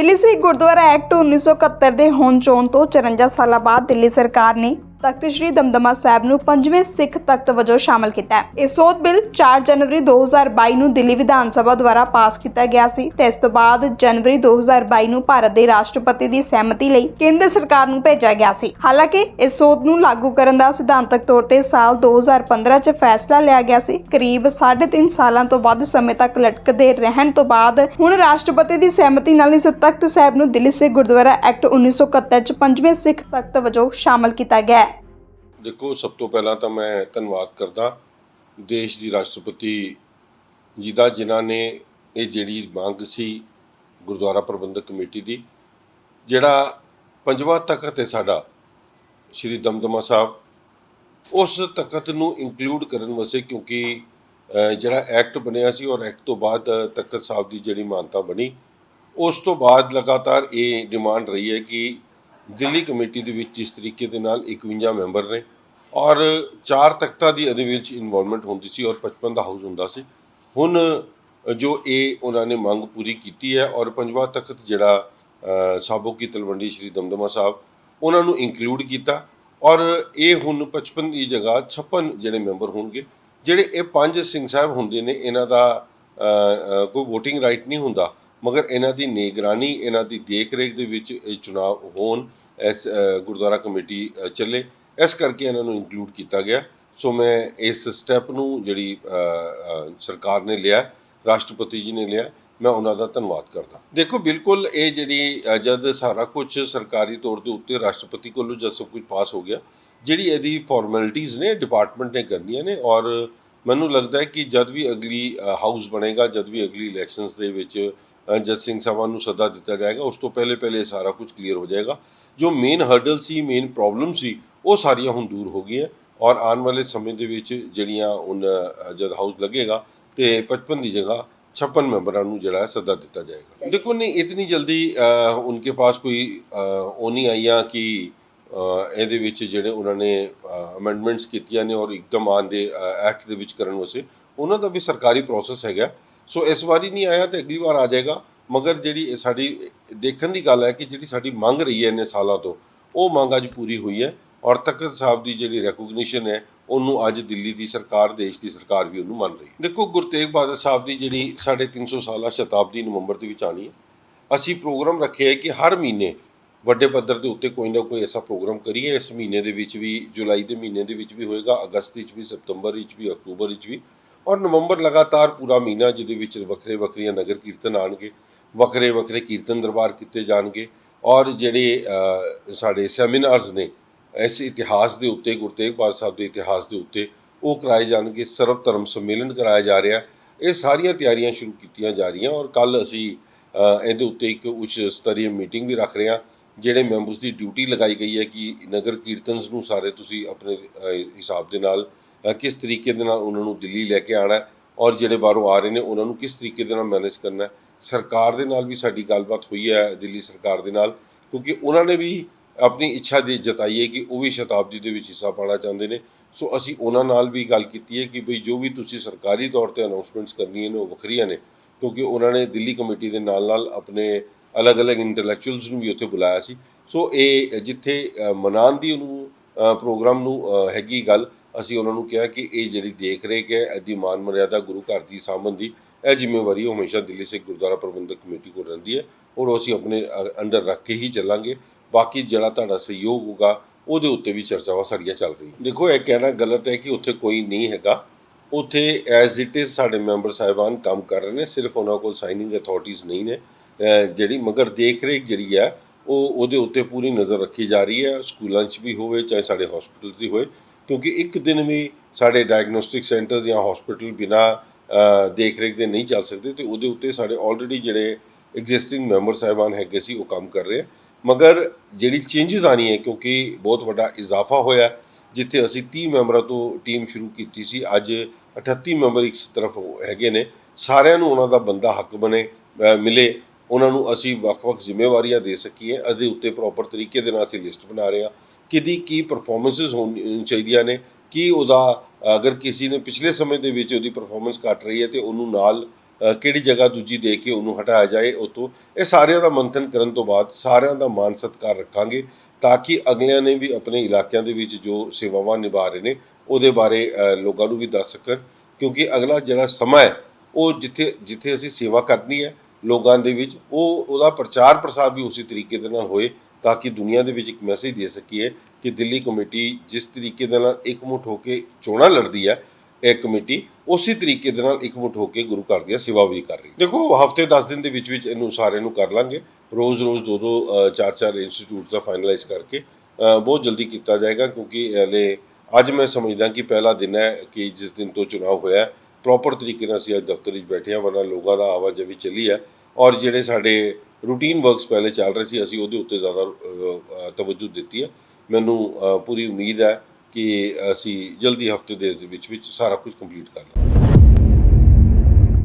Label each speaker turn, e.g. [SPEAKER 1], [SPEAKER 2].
[SPEAKER 1] Delhi Sikh Gurdwara act 1971 ਦੇ ਹੋਂਦ ਚੋਣ ਤੋਂ 54 ਸਾਲਾਂ ਬਾਅਦ ਦਿੱਲੀ ਸਰਕਾਰ ਨੇ ਤਖਤ ਸ੍ਰੀ ਦਮਦਮਾ ਸਾਹਿਬ ਨੂੰ ਪੰਜਵੇਂ ਸਿੱਖ ਤਖਤ ਵਜੋਂ ਸ਼ਾਮਲ ਕੀਤਾ ਹੈ। ਇਹ ਸੋਧ ਬਿੱਲ 4 ਜਨਵਰੀ 2022 ਨੂੰ ਦਿੱਲੀ ਵਿਧਾਨ ਸਭਾ ਦੁਆਰਾ ਪਾਸ ਕੀਤਾ ਗਿਆ ਸੀ ਤੇ ਇਸ ਤੋਂ ਬਾਅਦ ਜਨਵਰੀ 2022 ਨੂੰ ਭਾਰਤ ਦੇ ਰਾਸ਼ਟਰਪਤੀ ਦੀ ਸਹਿਮਤੀ ਲਈ ਕੇਂਦਰ ਸਰਕਾਰ ਨੂੰ ਭੇਜਿਆ ਗਿਆ ਸੀ। ਹਾਲਾਂਕਿ, ਇਸ ਸੋਧ ਨੂੰ ਲਾਗੂ ਕਰਨ ਦਾ ਸਿਧਾਂਤਕ ਤੌਰ ਤੇ ਸਾਲ 2015 'ਚ ਫੈਸਲਾ ਲਿਆ ਗਿਆ ਸੀ। ਕਰੀਬ 3.5 ਸਾਲਾਂ ਤੋਂ ਵੱਧ ਸਮੇਂ ਤੱਕ ਲਟਕਦੇ ਰਹਿਣ ਤੋਂ ਬਾਅਦ ਹੁਣ ਰਾਸ਼ਟਰਪਤੀ ਦੀ ਸਹਿਮਤੀ ਨਾਲ ਇਸ ਤਖਤ ਸਾਹਿਬ ਨੂੰ ਦਿੱਲੀ ਸਿੱਖ ਗੁਰਦੁਆਰਾ ਐਕਟ 1971 'ਚ ਪੰਜਵੇਂ ਸਿੱਖ ਤਖਤ ਵਜੋਂ ਸ਼ਾਮਲ ਕੀਤਾ ਗਿਆ ਹੈ।
[SPEAKER 2] ਦੇਖੋ, ਸਭ ਤੋਂ ਪਹਿਲਾਂ ਤਾਂ ਮੈਂ ਧੰਨਵਾਦ ਕਰਦਾ ਦੇਸ਼ ਦੀ ਰਾਸ਼ਟਰਪਤੀ ਜੀ ਦਾ, ਜਿਨ੍ਹਾਂ ਨੇ ਇਹ ਜਿਹੜੀ ਮੰਗ ਸੀ ਗੁਰਦੁਆਰਾ ਪ੍ਰਬੰਧਕ ਕਮੇਟੀ ਦੀ, ਜਿਹੜਾ ਪੰਜਵਾਂ ਤਖਤ ਹੈ ਸਾਡਾ, ਸ਼੍ਰੀ ਦਮਦਮਾ ਸਾਹਿਬ, ਉਸ ਤਖਤ ਨੂੰ ਇਨਕਲੂਡ ਕਰਨ ਵਾਸਤੇ ਕਿਉਂਕਿ ਜਿਹੜਾ ਐਕਟ ਬਣਿਆ ਸੀ, ਔਰ ਐਕਟ ਤੋਂ ਬਾਅਦ ਤਖਤ ਸਾਹਿਬ ਦੀ ਜਿਹੜੀ ਮਾਨਤਾ ਬਣੀ, ਉਸ ਤੋਂ ਬਾਅਦ ਲਗਾਤਾਰ ਇਹ ਡਿਮਾਂਡ ਰਹੀ ਹੈ ਕਿ ਦਿੱਲੀ ਕਮੇਟੀ ਦੇ ਵਿੱਚ ਜਿਸ ਤਰੀਕੇ ਦੇ ਨਾਲ 51 ਮੈਂਬਰ ਨੇ ਔਰ ਚਾਰ ਤਖਤਾਂ ਦੀ ਇਹਦੇ ਵਿੱਚ ਇਨਵੋਲਵਮੈਂਟ ਹੁੰਦੀ ਸੀ ਔਰ 55 ਦਾ ਹਾਊਸ ਹੁੰਦਾ ਸੀ। ਹੁਣ ਜੋ ਇਹ ਉਹਨਾਂ ਨੇ ਮੰਗ ਪੂਰੀ ਕੀਤੀ ਹੈ ਔਰ ਪੰਜਵਾਂ ਤਖਤ ਜਿਹੜਾ ਸਾਬੋ ਕੀ ਤਲਵੰਡੀ ਸ਼੍ਰੀ ਦਮਦਮਾ ਸਾਹਿਬ, ਉਹਨਾਂ ਨੂੰ ਇਨਕਲੂਡ ਕੀਤਾ ਔਰ ਇਹ ਹੁਣ 55 ਦੀ ਜਗ੍ਹਾ 56 ਜਿਹੜੇ ਮੈਂਬਰ ਹੋਣਗੇ, ਜਿਹੜੇ ਇਹ ਪੰਜ ਸਿੰਘ ਸਾਹਿਬ ਹੁੰਦੇ ਨੇ, ਇਹਨਾਂ ਦਾ ਕੋਈ VOTING ਰਾਈਟ ਨਹੀਂ ਹੁੰਦਾ, ਮਗਰ ਇਹਨਾਂ ਦੀ ਨਿਗਰਾਨੀ, ਇਹਨਾਂ ਦੀ ਦੇਖ-ਰੇਖ ਦੇ ਵਿੱਚ ਇਹ ਚੁਣਾਵ ਹੋਣ, ਇਸ ਗੁਰਦੁਆਰਾ ਕਮੇਟੀ ਚੱਲੇ। ਇਸ ਕਰਕੇ ਇਹਨਾਂ ਨੂੰ ਇਨਕਲੂਡ ਕੀਤਾ ਗਿਆ। ਸੋ ਮੈਂ ਇਸ ਸਟੈਪ ਨੂੰ ਜਿਹੜੀ ਸਰਕਾਰ ਨੇ ਲਿਆ, ਰਾਸ਼ਟਰਪਤੀ ਜੀ ਨੇ ਲਿਆ, ਮੈਂ ਉਹਨਾਂ ਦਾ ਧੰਨਵਾਦ ਕਰਦਾ। ਦੇਖੋ, ਬਿਲਕੁਲ ਇਹ ਜਿਹੜੀ ਜਦ ਸਾਰਾ ਕੁਝ ਸਰਕਾਰੀ ਤੌਰ ਦੇ ਉੱਤੇ ਰਾਸ਼ਟਰਪਤੀ ਕੋਲੋਂ ਜਦ ਸਭ ਕੁਝ ਪਾਸ ਹੋ ਗਿਆ, ਜਿਹੜੀ ਇਹਦੀ ਫਾਰਮੈਲਿਟੀਆਂ ਨੇ ਡਿਪਾਰਟਮੈਂਟ ਨੇ ਕਰਨੀਆਂ ਨੇ, ਔਰ ਮੈਨੂੰ ਲੱਗਦਾ ਹੈ ਕਿ ਜਦ ਵੀ ਅਗਲੀ ਹਾਊਸ ਬਣੇਗਾ, ਜਦ ਵੀ ਅਗਲੀ ਇਲੈਕਸ਼ਨਸ ਦੇ ਵਿੱਚ ਜਦ ਸਿੰਘ ਸਭਾ ਨੂੰ ਸੱਦਾ ਦਿੱਤਾ ਜਾਏਗਾ, ਉਸ ਤੋਂ ਪਹਿਲੇ ਪਹਿਲੇ ਸਾਰਾ ਕੁਝ ਕਲੀਅਰ ਹੋ ਜਾਏਗਾ। ਜੋ ਮੇਨ ਹਰਡਲ ਸੀ ਮੇਨ ਪ੍ਰੋਬਲਮ ਸੀ ਉਹ ਸਾਰੀਆਂ ਹੁਣ ਦੂਰ ਹੋ ਗਈਆਂ ਔਰ ਆਉਣ ਵਾਲੇ ਸਮੇਂ ਦੇ ਵਿੱਚ ਜਿਹੜੀਆਂ ਅ, ਜਦ ਹਾਊਸ ਲੱਗੇਗਾ ਤੇ 55 ਦੀ ਜਗ੍ਹਾ 56 ਮੈਂਬਰਾਂ ਨੂੰ ਜਿਹੜਾ ਹੈ ਸੱਦਾ ਦਿੱਤਾ ਜਾਏਗਾ। ਦੇਖੋ ਨਹੀਂ ਇਤਨੀ ਜਲਦੀ ਉਨਕੇ ਪਾਸ ਕੋਈ ਉਹ ਨਹੀਂ ਆਈਆਂ ਕਿ ਇਹਦੇ ਵਿੱਚ ਜਿਹੜੇ ਉਹਨਾਂ ਨੇ ਅਮੈਂਡਮੈਂਟਸ ਕੀਤੀਆਂ ਨੇ ਔਰ ਇੱਕਦਮ ਆਉਣ ਦੇ ਐਕਟ ਦੇ ਵਿੱਚ ਕਰਨ ਵਾਸਤੇ ਉਹਨਾਂ ਦਾ ਵੀ ਸਰਕਾਰੀ ਪ੍ਰੋਸੈਸ ਹੈਗਾ। ਸੋ ਇਸ ਵਾਰੀ ਨਹੀਂ ਆਇਆ ਤੇ ਅਗਲੀ ਵਾਰ ਆ ਜਾਏਗਾ ਮਗਰ ਜਿਹੜੀ ਸਾਡੀ ਦੇਖਣ ਦੀ ਗੱਲ ਹੈ ਕਿ ਜਿਹੜੀ ਸਾਡੀ ਮੰਗ ਰਹੀ ਹੈ ਇੰਨੇ ਸਾਲਾਂ ਤੋਂ ਉਹ ਮੰਗ ਅੱਜ ਪੂਰੀ ਹੋਈ ਹੈ। ਔਰ ਤਖਤ ਸਾਹਿਬ ਦੀ ਜਿਹੜੀ ਰੈਕੋਗਨੀਸ਼ਨ ਹੈ, ਉਹਨੂੰ ਅੱਜ ਦਿੱਲੀ ਦੀ ਸਰਕਾਰ, ਦੇਸ਼ ਦੀ ਸਰਕਾਰ ਵੀ ਉਹਨੂੰ ਮੰਨ ਰਹੀ ਹੈ। ਦੇਖੋ, ਗੁਰੂ ਤੇਗ ਬਹਾਦਰ ਸਾਹਿਬ ਦੀ ਜਿਹੜੀ 350 ਸਾਲਾ ਸ਼ਤਾਬਦੀ ਨਵੰਬਰ ਦੇ ਵਿੱਚ ਆਣੀ ਹੈ। ਅਸੀਂ ਪ੍ਰੋਗਰਾਮ ਰੱਖਿਆ ਹੈ ਕਿ ਹਰ ਮਹੀਨੇ ਵੱਡੇ ਪੱਧਰ ਦੇ ਉੱਤੇ ਕੋਈ ਨਾ ਕੋਈ ਐਸਾ ਪ੍ਰੋਗਰਾਮ ਕਰੀਏ। ਇਸ ਮਹੀਨੇ ਦੇ ਵਿੱਚ ਵੀ, ਜੁਲਾਈ ਦੇ ਮਹੀਨੇ ਦੇ ਵਿੱਚ ਵੀ ਹੋਏਗਾ, ਅਗਸਤ ਵਿੱਚ ਵੀ ਸਤੰਬਰ ਵਿੱਚ ਵੀ, ਅਕਤੂਬਰ ਵਿੱਚ ਵੀ। ਔਰ ਨਵੰਬਰ ਲਗਾਤਾਰ ਪੂਰਾ ਮਹੀਨਾ ਜਿਹਦੇ ਵਿੱਚ ਵੱਖਰੇ ਵੱਖਰੀਆਂ ਨਗਰ ਕੀਰਤਨ ਆਣਗੇ ਵੱਖਰੇ ਵੱਖਰੇ ਕੀਰਤਨ ਦਰਬਾਰ ਕੀਤੇ ਜਾਣਗੇ। ਔਰ ਜਿਹੜੇ ਸਾਡੇ ਸੈਮੀਨਾਰਸ ਨੇ ਇਸ ਇਤਿਹਾਸ ਦੇ ਉੱਤੇ, ਗੁਰੂ ਤੇਗ ਬਹਾਦਰ ਸਾਹਿਬ ਦੇ ਇਤਿਹਾਸ ਦੇ ਉੱਤੇ ਉਹ ਕਰਾਏ ਜਾਣਗੇ, ਸਰਵ ਧਰਮ ਸੰਮੇਲਨ ਕਰਾਇਆ ਜਾ ਰਿਹਾ। ਇਹ ਸਾਰੀਆਂ ਤਿਆਰੀਆਂ ਸ਼ੁਰੂ ਕੀਤੀਆਂ ਜਾ ਰਹੀਆਂ ਔਰ ਕੱਲ ਅਸੀਂ ਇਹਦੇ ਉੱਤੇ ਇੱਕ ਉੱਚ ਸਤਰੀ ਮੀਟਿੰਗ ਵੀ ਰੱਖ ਰਹੇ ਹਾਂ, ਜਿਹੜੇ ਮੈਂਬਰਸ ਦੀ ਡਿਊਟੀ ਲਗਾਈ ਗਈ ਹੈ ਕਿ ਨਗਰ ਕੀਰਤਨਸ ਨੂੰ ਸਾਰੇ ਤੁਸੀਂ ਆਪਣੇ ਹਿਸਾਬ ਦੇ ਨਾਲ ਕਿਸ ਤਰੀਕੇ ਦੇ ਨਾਲ ਉਹਨਾਂ ਨੂੰ ਦਿੱਲੀ ਲੈ ਕੇ ਆਣਾ ਔਰ ਜਿਹੜੇ ਬਾਹਰੋਂ ਆ ਰਹੇ ਨੇ ਉਹਨਾਂ ਨੂੰ ਕਿਸ ਤਰੀਕੇ ਦੇ ਨਾਲ ਮੈਨੇਜ ਕਰਨਾ ਸਰਕਾਰ ਦੇ ਨਾਲ ਵੀ ਸਾਡੀ ਗੱਲਬਾਤ ਹੋਈ ਹੈ, ਦਿੱਲੀ ਸਰਕਾਰ ਦੇ ਨਾਲ, ਕਿਉਂਕਿ ਉਹਨਾਂ ਨੇ ਵੀ ਆਪਣੀ ਇੱਛਾ ਦੇ ਜਤਾਈ ਹੈ ਕਿ ਉਹ ਵੀ ਸ਼ਤਾਬਦੀ ਦੇ ਵਿੱਚ ਹਿੱਸਾ ਪਾਣਾ ਚਾਹੁੰਦੇ ਨੇ। ਸੋ ਅਸੀਂ ਉਹਨਾਂ ਨਾਲ ਵੀ ਗੱਲ ਕੀਤੀ ਹੈ ਕਿ ਭਈ ਜੋ ਵੀ ਤੁਸੀਂ ਸਰਕਾਰੀ ਤੌਰ ਤੇ ਅਨਾਉਂਸਮੈਂਟਸ ਕਰਨੀਆਂ ਨੇ ਉਹ ਵੱਖਰੀਆਂ ਨੇ ਕਿਉਂਕਿ ਉਹਨਾਂ ਨੇ ਦਿੱਲੀ ਕਮੇਟੀ ਦੇ ਨਾਲ ਨਾਲ ਆਪਣੇ ਅਲੱਗ-ਅਲੱਗ ਇੰਟੈਲੈਕਚੁਅਲਸ ਨੂੰ ਵੀ ਉੱਥੇ ਬੁਲਾਇਆ ਸੀ। ਸੋ ਇਹ ਜਿੱਥੇ ਅ, ਮਨਾਉਣ ਦੀ ਉਹਨੂੰ ਪ੍ਰੋਗਰਾਮ ਨੂੰ ਹੈਗੀ ਗੱਲ ਅਸੀਂ ਉਹਨਾਂ ਨੂੰ ਕਿਹਾ ਕਿ ਇਹ ਜਿਹੜੀ ਦੇਖ ਰੇਖ ਹੈ ਇਹਦੀ ਮਾਨ ਮਰਿਆਦਾ ਗੁਰੂ ਘਰ ਦੀ ਸਾਂਭਣ ਦੀ ਇਹ ਜ਼ਿੰਮੇਵਾਰੀ ਉਹ ਹਮੇਸ਼ਾ ਦਿੱਲੀ ਸਿੱਖ ਗੁਰਦੁਆਰਾ ਪ੍ਰਬੰਧਕ ਕਮੇਟੀ ਕੋਲ ਰਹਿੰਦੀ ਹੈ ਔਰ ਉਹ ਅਸੀਂ ਆਪਣੇ ਅੰਡਰ ਰੱਖ ਕੇ ਹੀ ਚੱਲਾਂਗੇ। ਬਾਕੀ ਜਿਹੜਾ ਤੁਹਾਡਾ ਸਹਿਯੋਗ ਹੋਊਗਾ, ਉਹਦੇ ਉੱਤੇ ਵੀ ਚਰਚਾਵਾਂ ਸਾਡੀਆਂ ਚੱਲ ਰਹੀਆਂ। ਦੇਖੋ, ਇਹ ਕਹਿਣਾ ਗਲਤ ਹੈ ਕਿ ਉੱਥੇ ਕੋਈ ਨਹੀਂ ਹੈਗਾ। ਉੱਥੇ ਐਜ਼ ਇਟ ਇਜ਼ ਸਾਡੇ ਮੈਂਬਰ ਸਾਹਿਬਾਨ ਕੰਮ ਕਰ ਰਹੇ ਨੇ, ਸਿਰਫ ਉਹਨਾਂ ਕੋਲ ਸਾਈਨਿੰਗ ਅਥਾਰਟੀਜ਼ ਨਹੀਂ ਨੇ। ਜਿਹੜੀ ਮਗਰ ਦੇਖ ਰੇਖ ਜਿਹੜੀ ਹੈ, ਉਹ ਉਹਦੇ ਉੱਤੇ ਪੂਰੀ ਨਜ਼ਰ ਰੱਖੀ ਜਾ ਰਹੀ ਹੈ, ਸਕੂਲਾਂ 'ਚ ਵੀ ਹੋਵੇ ਚਾਹੇ ਸਾਡੇ ਹਸਪੀਟਲ 'ਚ ਹੀ ਹੋਵੇ। ਕਿਉਂਕਿ ਇੱਕ ਦਿਨ ਵੀ ਸਾਡੇ ਡਾਇਗਨੋਸਟਿਕ ਸੈਂਟਰਸ ਜਾਂ ਹਸਪੀਟਲ ਬਿਨਾ ਦੇਖ ਰੇਖ ਦੇ ਨਹੀਂ ਚੱਲ ਸਕਦੇ ਤੇ ਉਹਦੇ ਉੱਤੇ ਸਾਡੇ ਆਲਰੇਡੀ ਜਿਹੜੇ ਐਗਜ਼ਿਸਟਿੰਗ ਮੈਂਬਰ ਸਾਹਿਬਾਨ ਹੈਗੇ ਸੀ, ਉਹ ਕੰਮ ਕਰ ਰਹੇ ਆ। ਮਗਰ ਜਿਹੜੀ ਚੇਂਜਸ ਆਣੀ ਹੈ, ਕਿਉਂਕਿ ਬਹੁਤ ਵੱਡਾ ਇਜ਼ਾਫਾ ਹੋਇਆ ਜਿੱਥੇ ਅਸੀਂ 30 ਮੈਂਬਰਾਂ ਤੋਂ ਟੀਮ ਸ਼ੁਰੂ ਕੀਤੀ ਸੀ, ਅੱਜ 38 ਮੈਂਬਰ ਇੱਕ ਤਰਫ ਹੈਗੇ ਨੇ, ਸਾਰਿਆਂ ਨੂੰ ਉਹਨਾਂ ਦਾ ਬੰਦਾ ਹੱਕ ਬਣੇ ਮਿਲੇ, ਉਹਨਾਂ ਨੂੰ ਅਸੀਂ ਵੱਖ-ਵੱਖ ਜ਼ਿੰਮੇਵਾਰੀਆਂ ਦੇ ਸਕੀਏ ਇਹਦੇ ਉੱਤੇ ਪ੍ਰੋਪਰ ਤਰੀਕੇ ਦੇ ਨਾਲ ਅਸੀਂ ਲਿਸਟ ਬਣਾ ਰਹੇ ਹਾਂ, ਕਿਹਦੀ ਕੀ ਪਰਫਾਰਮੈਂਸਸ ਹੋਣੀ ਚਾਹੀਦੀਆਂ ਨੇ, ਕੀ ਉਹਦਾ ਅਗਰ ਕਿਸੇ ਨੇ ਪਿਛਲੇ ਸਮੇਂ ਦੇ ਵਿੱਚ ਉਹਦੀ ਪਰਫਾਰਮੈਂਸ ਘਟ ਰਹੀ ਹੈ, ਤੇ ਉਹਨੂੰ ਨਾਲ ਕਿਹੜੀ ਜਗ੍ਹਾ ਦੂਜੀ ਦੇ ਕੇ ਉਹਨੂੰ ਹਟਾਇਆ ਜਾਏ, ਉਹ ਤੋਂ ਇਹ ਸਾਰਿਆਂ ਦਾ ਮੰਥਨ ਕਰਨ ਤੋਂ ਬਾਅਦ ਸਾਰਿਆਂ ਦਾ ਮਾਨ ਸਤਿਕਾਰ ਰੱਖਾਂਗੇ ਤਾਂ ਕਿ ਅਗਲਿਆਂ ਨੇ ਵੀ ਆਪਣੇ ਇਲਾਕਿਆਂ ਦੇ ਵਿੱਚ ਜੋ ਸੇਵਾਵਾਂ ਨਿਭਾ ਰਹੇ ਨੇ, ਉਹਦੇ ਬਾਰੇ ਲੋਕਾਂ ਨੂੰ ਵੀ ਦੱਸ ਸਕਣ। ਕਿਉਂਕਿ ਅਗਲਾ ਜਿਹੜਾ ਸਮਾਂ ਹੈ, ਉਹ ਜਿੱਥੇ ਜਿੱਥੇ ਅਸੀਂ ਸੇਵਾ ਕਰਨੀ ਹੈ ਲੋਕਾਂ ਦੇ ਵਿੱਚ, ਉਹ, ਉਹਦਾ ਪ੍ਰਚਾਰ ਪ੍ਰਸਾਰ ਵੀ ਉਸੇ ਤਰੀਕੇ ਦੇ ਨਾਲ ਹੋਏ ਤਾਂ ਕਿ ਦੁਨੀਆ ਦੇ ਵਿੱਚ ਇੱਕ ਮੈਸੇਜ ਦੇ ਸਕੀਏ ਕਿ ਦਿੱਲੀ ਕਮੇਟੀ ਜਿਸ ਤਰੀਕੇ ਦੇ ਨਾਲ ਇਕਮੁੱਠ ਹੋ ਕੇ ਚੋਣਾਂ ਲੜਦੀ ਹੈ ਇਹ ਕਮੇਟੀ ਉਸੇ ਤਰੀਕੇ ਦੇ ਨਾਲ ਇਕਮੁੱਠ ਹੋ ਕੇ ਗੁਰੂ ਘਰ ਦੀਆਂ ਸੇਵਾ ਵੀ ਕਰ ਰਹੀ ਦੇਖੋ ਹਫ਼ਤੇ 10 ਦਿਨ ਦੇ ਵਿੱਚ ਵਿੱਚ ਇਹਨੂੰ ਸਾਰੇ ਨੂੰ ਕਰ ਲਾਂਗੇ। ਰੋਜ਼-ਰੋਜ਼ ਦੋ ਦੋ ਚਾਰ ਚਾਰ ਇੰਸਟੀਚਿਊਟ ਦਾ ਫਾਈਨਲਾਈਜ਼ ਕਰਕੇ ਬਹੁਤ ਜਲਦੀ ਕੀਤਾ ਜਾਏਗਾ ਕਿਉਂਕਿ ਹਲੇ ਅੱਜ ਮੈਂ ਸਮਝਦਾ ਕਿ ਪਹਿਲਾ ਦਿਨ ਹੈ ਕਿ ਜਿਸ ਦਿਨ ਤੋਂ ਚੁਣਾਵ ਹੋਇਆ ਪ੍ਰੋਪਰ ਤਰੀਕੇ ਨਾਲ ਅਸੀਂ ਅੱਜ ਦਫ਼ਤਰ ਵਿੱਚ ਬੈਠੇ ਹਾਂ ਵਰਨਾ ਲੋਕਾਂ ਦਾ ਆਵਾਜਾਈ ਚੱਲੀ ਹੈ। ਔਰ ਜਿਹੜੇ ਸਾਡੇ ਰੂਟੀਨ ਵਰਕਸ ਪਹਿਲੇ ਚੱਲ ਰਹੇ ਸੀ ਅਸੀਂ ਉਹਦੇ ਉੱਤੇ ਜ਼ਿਆਦਾ ਅ, ਤਵੱਜੂ ਦਿੱਤੀ ਹੈ। ਮੈਨੂੰ ਪੂਰੀ ਉਮੀਦ ਹੈ ਕਿ ਅਸੀਂ ਜਲਦੀ ਹਫ਼ਤੇ ਦੇ ਵਿੱਚ ਵਿੱਚ ਸਾਰਾ ਕੁਝ ਕੰਪਲੀਟ ਕਰ ਲਵਾਂਗੇ।